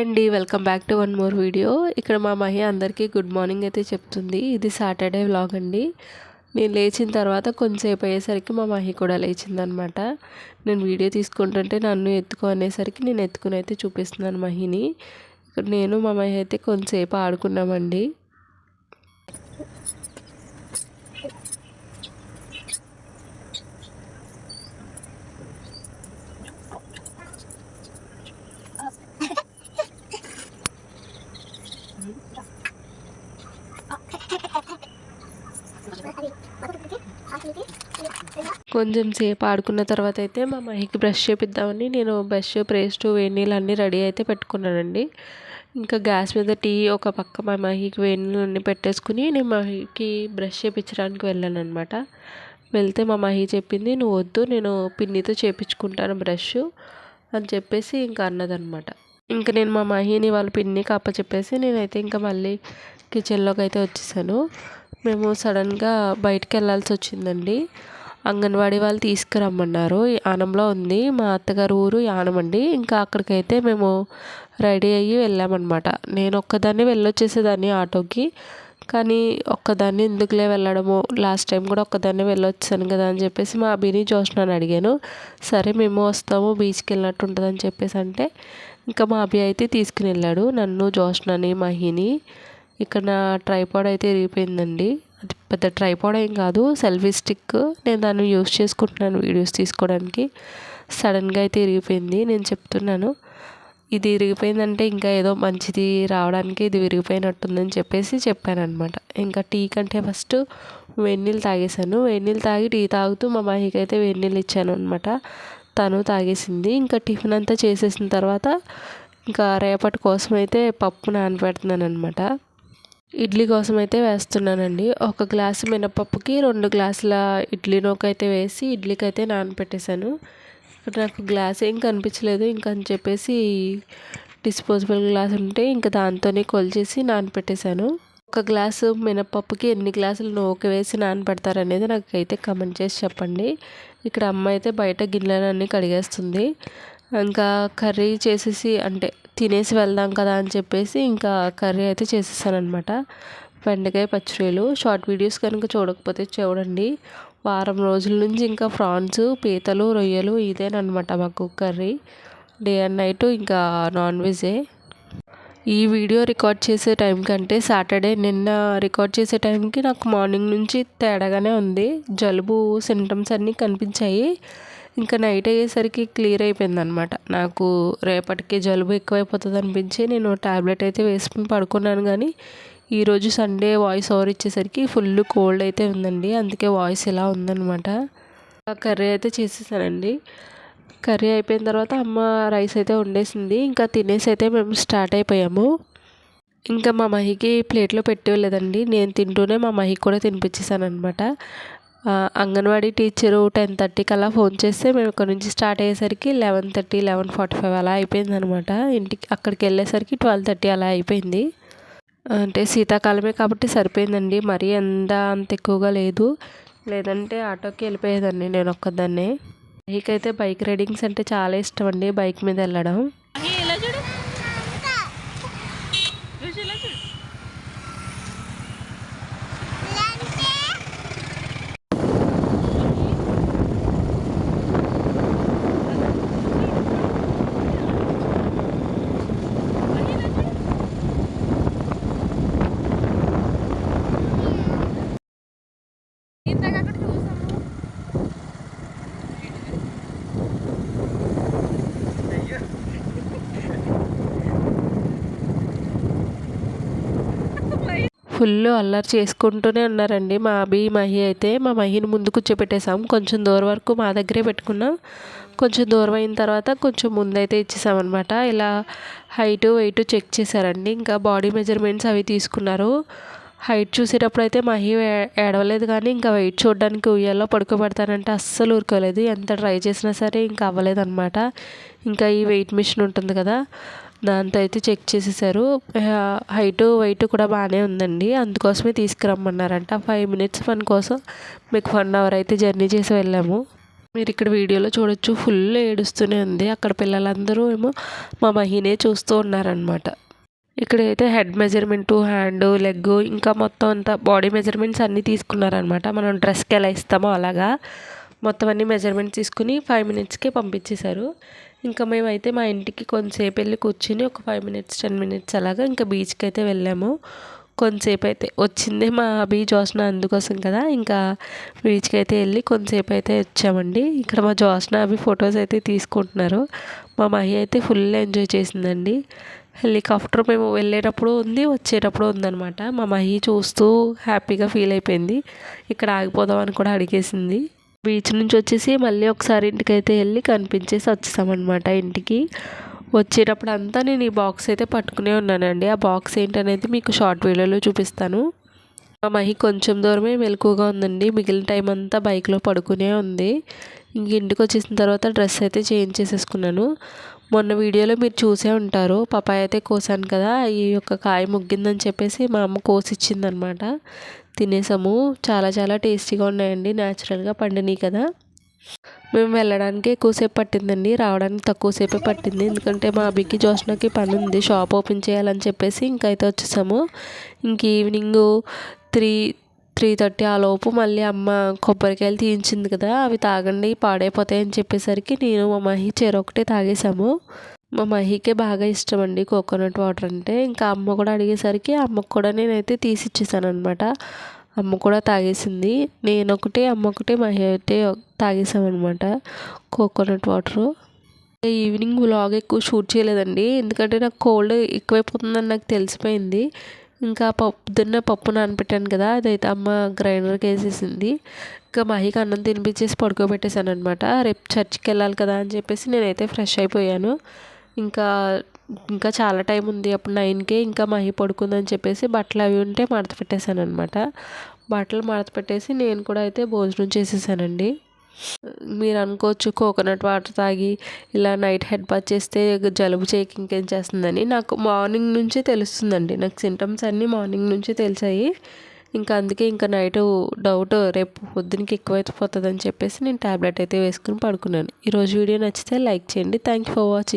అండి welcome back to one more video. ఇక్కడ మా మహి అందరికీ గుడ్ మార్నింగ్ అయితే చెప్తుంది. ఇది సాటర్డే వ్లాగ్ అండి. నేను లేచిన తర్వాత కొంచెంసేపు అయ్యేసరికి మా మహి కూడా లేచిందనమాట. నేను వీడియో తీసుకుంటుంటే నన్ను ఎత్తుకో అనేసరికి నేను ఎత్తుకుని అయితే చూపిస్తున్నాను మహిని. ఇక్కడ నేను మా మహి అయితే కొంచెంసేపు ఆడుకున్నామండి. కొంచెం సేపు ఆడుకున్న తర్వాత అయితే మా మహికి బ్రష్ చేపిద్దామని నేను బ్రష్ పేస్ట్ వేడి నీళ్ళు అన్నీ రెడీ అయితే పెట్టుకున్నానండి. ఇంకా గ్యాస్ మీద టీ ఒక పక్క మా మహికి వేడి నీళ్ళు అన్నీ పెట్టేసుకుని నేను మహికి బ్రష్ చేయించడానికి వెళ్ళాను అనమాట వెళ్తే మా మహి చెప్పింది నువ్వు వద్దు నేను పిన్నితో చేపించుకుంటాను బ్రష్ అని చెప్పేసి ఇంకా అన్నదనమాట ఇంకా నేను మా మహిని వాళ్ళ పిన్నికి అప్పచెప్పేసి నేనైతే ఇంకా మళ్ళీ కిచెన్లోకి అయితే వచ్చేసాను. మేము సడన్గా బయటికి వెళ్ళాల్సి వచ్చిందండి. అంగన్వాడీ వాళ్ళు తీసుకురమ్మన్నారు. యానంలో ఉంది. మా అత్తగారు ఊరు యానం అండి ఇంకా అక్కడికైతే మేము రెడీ అయ్యి వెళ్ళామన్నమాట. నేను ఒక్కదాన్ని వెళ్ళొచ్చేసేదాన్ని ఆటోకి. కానీ ఒక్కదాన్ని ఎందుకులే వెళ్ళడము? లాస్ట్ టైం కూడా ఒక్కదాన్ని వెళ్ళొచ్చాను కదా అని చెప్పేసి మా అభిని జోష్నాని అడిగాను. సరే మేము వస్తాము బీచ్కి వెళ్ళినట్టు ఉంటుందని చెప్పేసి అంటే ఇంకా మా అభి అయితే తీసుకుని వెళ్ళాడు. నన్ను జోష్నాని మహిని. ఇక్కడ నా ట్రైపాడ్ అయితే ఇరిగిపోయిందండి అది పెద్ద ట్రైపాడ్ ఏం కాదు సెల్ఫీ స్టిక్ నేను దాన్ని యూస్ చేసుకుంటున్నాను వీడియోస్ తీసుకోవడానికి. సడన్గా అయితే ఇరిగిపోయింది నేను చెప్తున్నాను. ఇది విరిగిపోయిందంటే ఇంకా ఏదో మంచిది రావడానికి ఇది విరిగిపోయినట్టుందని చెప్పేసి చెప్పాను అనమాట ఇంకా టీ కంటే ఫస్ట్ వెన్నీళ్ళు తాగేశాను. వెన్నీళ్ళు తాగి టీ తాగుతూ మా మహికి అయితే వెన్నీళ్ళు ఇచ్చాను అనమాట తను తాగేసింది. ఇంకా టిఫిన్ అంతా చేసేసిన తర్వాత ఇంకా రేపటి కోసం అయితే పప్పు నానబెడుతున్నాను అనమాట ఇడ్లీ కోసం అయితే వేస్తున్నానండి. ఒక గ్లాసు మినపప్పుకి రెండు గ్లాసుల ఇడ్లీ నూక అయితే వేసి ఇడ్లీకి అయితే నానపెట్టేశాను. ఇక్కడ నాకు గ్లాస్ ఏం కనిపించలేదు. ఇంకా అని చెప్పేసి డిస్పోజబుల్ గ్లాస్ ఉంటే ఇంకా దాంతోనే కొలిచేసి నానపెట్టేశాను. ఒక గ్లాసు మినపప్పుకి ఎన్ని గ్లాసులు నూక వేసి నానపెడతారు అనేది నాకైతే కమెంట్ చేసి చెప్పండి. ఇక్కడ అమ్మ అయితే బయట గిన్నెలన్నీ కడిగేస్తుంది. ఇంకా కర్రీ చేసేసి అంటే తినేసి వెళ్దాం కదా అని చెప్పేసి ఇంకా కర్రీ అయితే చేసేసానమాట బెండకాయ పచ్చిరొయ్యలు షార్ట్ వీడియోస్ కనుక చూడకపోతే చూడండి. వారం రోజుల నుంచి ఇంకా ప్రాన్స్ పీతలు రొయ్యలు ఇదేనమాట మాకు కర్రీ. డే అండ్ నైట్ ఇంకా నాన్ వెజే. ఈ వీడియో రికార్డ్ చేసే టైం కంటే సాటర్డే నిన్న రికార్డ్ చేసే టైంకి నాకు మార్నింగ్ నుంచి తేడాగానే ఉంది. జలుబు సింటమ్స్ అన్నీ కనిపించాయి. ఇంకా నైట్ అయ్యేసరికి క్లియర్ అయిపోయింది అనమాట నాకు రేపటికి జలుబు ఎక్కువైపోతుంది అనిపించి నేను ట్యాబ్లెట్ అయితే వేసుకుని పడుకున్నాను కానీ ఈరోజు సండే వాయిస్ ఓవర్ ఇచ్చేసరికి ఫుల్ కోల్డ్ అయితే ఉందండి. అందుకే వాయిస్ ఇలా ఉందనమాట కర్రీ అయితే చేసేసానండి. కర్రీ అయిపోయిన తర్వాత అమ్మ రైస్ అయితే వండేసింది. ఇంకా తినేసి అయితే మేము స్టార్ట్ అయిపోయాము. ఇంకా మా మహికి ప్లేట్లో పెట్టేయలేదండి నేను తింటూనే మా మహికి కూడా తినిపించేసాను అనమాట అంగన్వాడీ టీచరు టెన్ థర్టీకి అలా ఫోన్ చేస్తే మేము ఇక్కడ నుంచి స్టార్ట్ అయ్యేసరికి eleven thirty eleven forty five అలా అయిపోయింది అనమాట ఇంటికి అక్కడికి వెళ్ళేసరికి ట్వెల్వ్ థర్టీ అలా అయిపోయింది. అంటే శీతాకాలమే కాబట్టి సరిపోయిందండి. మరీ ఎండ అంత ఎక్కువగా లేదు. లేదంటే ఆటోకి వెళ్ళిపోయేదాన్ని నేను ఒక్కదాన్నే. బైక్ అయితే బైక్ రైడింగ్స్ అంటే చాలా ఇష్టం అండి బైక్ మీద వెళ్ళడం. ఫుల్ అల్లరి చేసుకుంటూనే ఉన్నారండి. మా అభి మహి అయితే మా మహిని ముందు కూర్చోపెట్టేసాం కొంచెం దూరం వరకు మా దగ్గరే పెట్టుకున్నాం. కొంచెం దూరం అయిన తర్వాత కొంచెం ముందైతే ఇచ్చేసామన్నమాట. ఇలా హైట్ వెయిట్ చెక్ చేశారండి. ఇంకా బాడీ మెజర్మెంట్స్ అవి తీసుకున్నారు. హైట్ చూసేటప్పుడు అయితే మహి ఏడవలేదు కానీ ఇంకా వెయిట్ చూడడానికి ఉయ్యాల్లో పడుకోబెడతానంటే అస్సలు ఊరుకోలేదు. ఎంత ట్రై చేసినా సరే ఇంకా అవ్వలేదు అనమాట ఇంకా ఈ వెయిట్ మిషన్ ఉంటుంది కదా దాంతో అయితే చెక్ చేసేసారు. హైట్ వెయిట్ కూడా బాగానే ఉందండి. అందుకోసమే తీసుకురమ్మన్నారంట. ఫైవ్ మినిట్స్ పని కోసం మీకు వన్ అవర్ అయితే జర్నీ చేసి వెళ్ళాము. మీరు ఇక్కడ వీడియోలో చూడొచ్చు. ఫుల్ ఏడుస్తూనే ఉంది. అక్కడ పిల్లలందరూ ఏమో మా మహినే చూస్తూ ఉన్నారనమాట ఇక్కడైతే హెడ్ మెజర్మెంటు హ్యాండ్ లెగ్ ఇంకా మొత్తం అంతా బాడీ మెజర్మెంట్స్ అన్నీ తీసుకున్నారనమాట మనం డ్రెస్కి ఎలా ఇస్తామో అలాగా. మొత్తం అన్ని మెజర్మెంట్స్ తీసుకుని ఫైవ్ మినిట్స్కి పంపించేశారు. ఇంకా మేమైతే మా ఇంటికి కొంతసేపు వెళ్ళి కూర్చుని ఒక ఫైవ్ మినిట్స్ టెన్ మినిట్స్ అలాగా ఇంకా బీచ్కి అయితే వెళ్ళాము. కొంతసేపు అయితే వచ్చింది మా అభి జోస్న అందుకోసం కదా ఇంకా బీచ్కి అయితే వెళ్ళి కొంతసేపు అయితే వచ్చామండి. ఇక్కడ మా జోస్న అభి ఫొటోస్ అయితే తీసుకుంటున్నారు. మా మహి అయితే ఫుల్ ఎంజాయ్ చేసిందండి. హెలికాప్టర్ మేము వెళ్ళేటప్పుడు ఉంది వచ్చేటప్పుడు ఉందనమాట మా మహి చూస్తూ హ్యాపీగా ఫీల్ అయిపోయింది. ఇక్కడ ఆగిపోదాం అని కూడా అడిగేసింది. బీచ్ నుంచి వచ్చేసి మళ్ళీ ఒకసారి ఇంటికి అయితే వెళ్ళి కనిపించేసి వచ్చేసామన్నమాట ఇంటికి. వచ్చేటప్పుడు అంతా నేను ఈ బాక్స్ అయితే పట్టుకునే ఉన్నానండి. ఆ బాక్స్ ఏంటనేది మీకు షార్ట్ వీడియోలో చూపిస్తాను. మా మహి కొంచెం దూరమే మెలకుగా ఉందండి. మిగిలిన టైం అంతా బైక్లో పడుకునే ఉంది. ఇంక ఇంటికి వచ్చేసిన తర్వాత డ్రెస్ అయితే చేంజ్ చేసేసుకున్నాను. మొన్న వీడియోలో మీరు చూసే ఉంటారు. పపాయ అయితే కోసాను కదా ఈ యొక్క కాయ ముగ్గిందని చెప్పేసి మా అమ్మ కోసిచ్చిందనమాట. తినేసాము. చాలా చాలా టేస్టీగా ఉన్నాయండి. న్యాచురల్గా పండినాయి కదా. మేము వెళ్ళడానికి ఎక్కువసేపు పట్టిందండి. రావడానికి తక్కువసేపే పట్టింది. ఎందుకంటే మా అభికి జోష్నకి పని ఉంది. షాప్ ఓపెన్ చేయాలని చెప్పేసి ఇంకైతే వచ్చేసాము. ఇంక ఈవినింగ్ త్రీ త్రీ థర్టీ ఆ లోపు మళ్ళీ అమ్మ కొబ్బరికాయలు తీయించింది కదా అవి తాగండి పాడైపోతాయి అని చెప్పేసరికి నేను మా మహి చెరొకటి తాగేసాము మా మహికే బాగా ఇష్టం అండి కోకోనట్ వాటర్ అంటే. ఇంకా అమ్మ కూడా అడిగేసరికి అమ్మకు కూడా నేనైతే తీసి ఇచ్చేసాను అనమాట అమ్మ కూడా తాగేసింది. నేను ఒకటి అమ్మ ఒకటి మహి అయితే తాగేసామన్నమాట కోకోనట్ వాటరు. ఈవినింగ్ వ్లాగ్ ఎక్కువ షూట్ చేయలేదండి. ఎందుకంటే నాకు కోల్డ్ ఎక్కువైపోతుందని నాకు తెలిసిపోయింది. ఇంకా పొద్దున్న పప్పు నానబెట్టాను కదా అదైతే అమ్మ గ్రైండర్కి వేసేసింది ఇంకా మహికి అన్నం తినిపించేసి పడుకోబెట్టేశాను అనమాట రేపు చర్చికి వెళ్ళాలి కదా అని చెప్పేసి నేనైతే ఫ్రెష్ అయిపోయాను. ఇంకా ఇంకా చాలా టైం ఉంది. అప్పుడు నైన్కే ఇంకా మహి పడుకుందని చెప్పేసి బట్టలు అవి ఉంటే మడత పెట్టేశాను అనమాట బట్టలు మడత పెట్టేసి నేను కూడా అయితే భోజనం చేసేసానండి. మీరు అనుకోవచ్చు కోకోనట్ వాటర్ తాగి ఇలా నైట్ హెడ్ బాత్ చేస్తే జలుబు చేయకి ఇంకేం చేస్తుందని. నాకు మార్నింగ్ నుంచే తెలుస్తుందండి. నాకు సింటమ్స్ అన్నీ మార్నింగ్ నుంచే తెలిసాయి. ఇంకా అందుకే ఇంకా నైట్ డౌట్ రేపు పొద్దునకి ఎక్కువైపోతుంది అని చెప్పేసి నేను ట్యాబ్లెట్ అయితే వేసుకుని పడుకున్నాను. ఈరోజు వీడియో నచ్చితే లైక్ చేయండి. Thank you for watching.